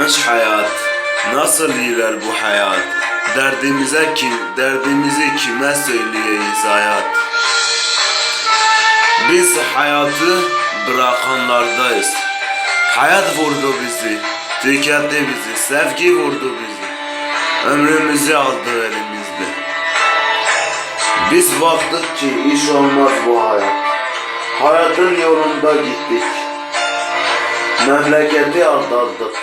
yaşanmış hayat. Nasıl iler bu hayat? Derdimize kim, derdimizi kime söyleyeyiz hayat? Biz hayatı bırakanlardayız. Hayat vurdu bizi Tüketti bizi Sevgi vurdu bizi. Ömrümüzü aldı elimizde. Biz baktık ki iş olmaz bu hayat. Hayatın yolunda gittik Memleketi aldattık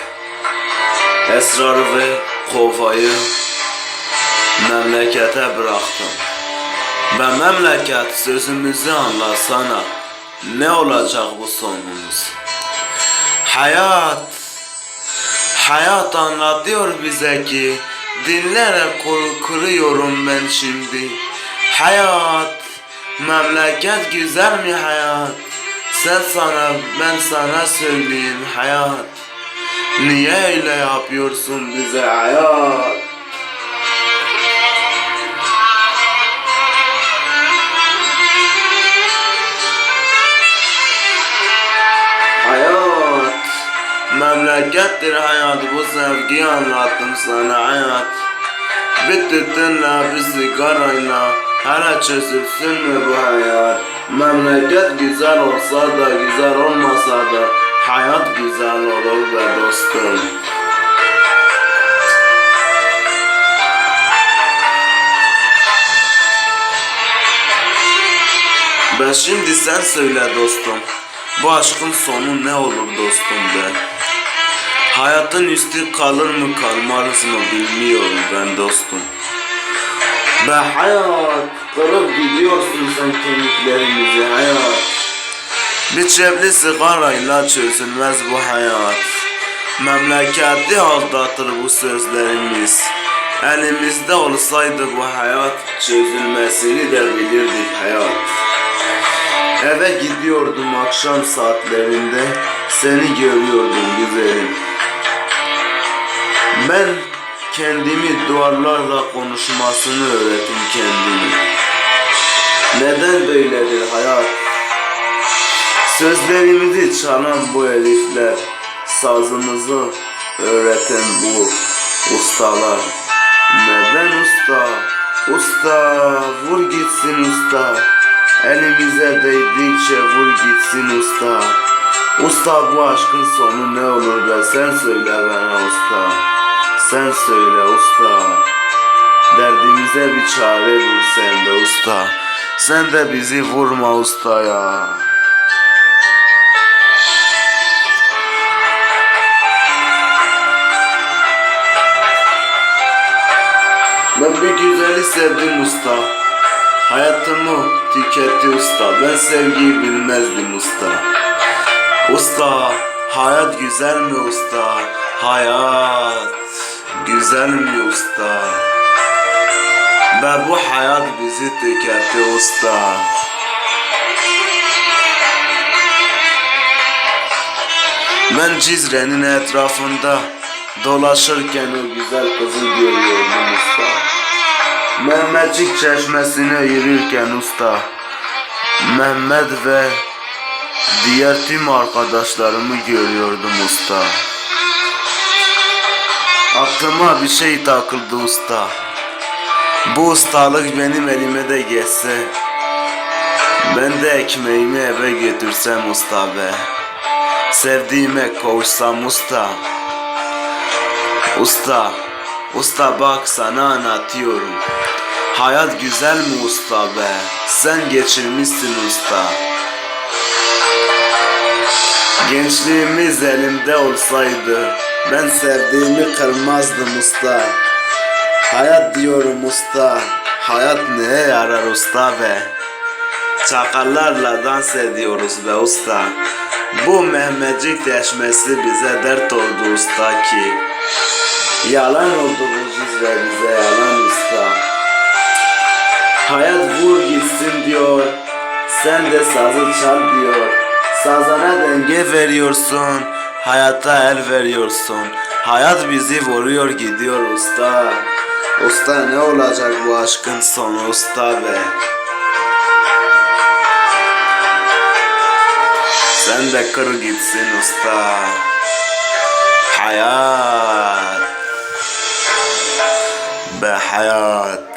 Esrarı ve kovayı memlekete bıraktım. Ve memleket sözümüzü anlasana. Ne olacak bu sonumuz? Hayat, hayat anlatıyor bize ki dinleyerek kuru- kuruyorum ben şimdi. Hayat, memleket güzel mi hayat? Sen sana, ben sana söyleyeyim hayat. Niye öyle yapıyorsun bize hayat? Hayat Memlekettir hayat bu sevgiyi anlattım sana hayat Bir tütünle bir sigarayla Hele çözülsün mü bu hayat Memleket güzel olsa da güzel olmasa da Hayat güzel olur be dostum. Ben şimdi sen söyle dostum Bu aşkın sonu ne olur dostum be? Hayatın üstü kalır mı kalmaz mı bilmiyorum ben dostum Be hayat kırıp gidiyorsun sen kemiklerimizi hayat. Bir çepli sigarayla çözülmez bu hayat. Memleketi aldatır bu sözlerimiz. Elimizde olsaydı bu hayat Çözülmesini de bilirdik hayat. Eve gidiyordum akşam saatlerinde Seni görüyordum güzelim. Ben kendimi duvarlarla konuşmasını öğrettim kendimi Neden böyledir hayat? Sözlerimizi çalan bu elifler Sazımızı öğreten bu ustalar. Neden usta? Usta vur gitsin usta. Elimize değdikçe vur gitsin usta. Usta bu aşkın sonu ne olur be sen söyle bana usta Sen söyle usta. Derdimize bir çare bul sen de usta. Sen de bizi vurma usta ya Ben bir güzeli sevdim usta. Hayatımı tüketti usta. Ben sevgiyi bilmezdim usta. Usta hayat güzel mi usta? Hayat güzel mi usta. Ve bu hayat bizi tüketti usta. Ben Cizre'nin etrafında dolaşırken o güzel kızı görüyordum usta. Mehmetçik çeşmesine yürürken usta. Mehmet ve diğer tüm arkadaşlarımı görüyordum usta Aklıma bir şey takıldı usta. Bu ustalık benim elime de geçse Ben de ekmeğimi eve götürsem usta be. Sevdiğime kavuşsam usta. Usta Usta bak sana anlatıyorum. Hayat güzel mi usta be? Sen geçirmişsin usta. Gençliğimiz elimde olsaydı Ben sevdiğimi kırmazdım usta. Hayat diyorum usta. Hayat neye yarar usta be? Çakallarla dans ediyoruz be usta. Bu Mehmetçik deşmesi bize dert oldu usta ki. Yalan oldu bu cizre bize yalan usta. Hayat vur gitsin diyor. Sen de sazı çal diyor. Sazana denge veriyorsun Hayata el veriyorsun. Hayat bizi vuruyor gidiyor usta. Usta ne olacak bu aşkın sonu usta be? Sen de kır gitsin usta. Hayat. Be hayat.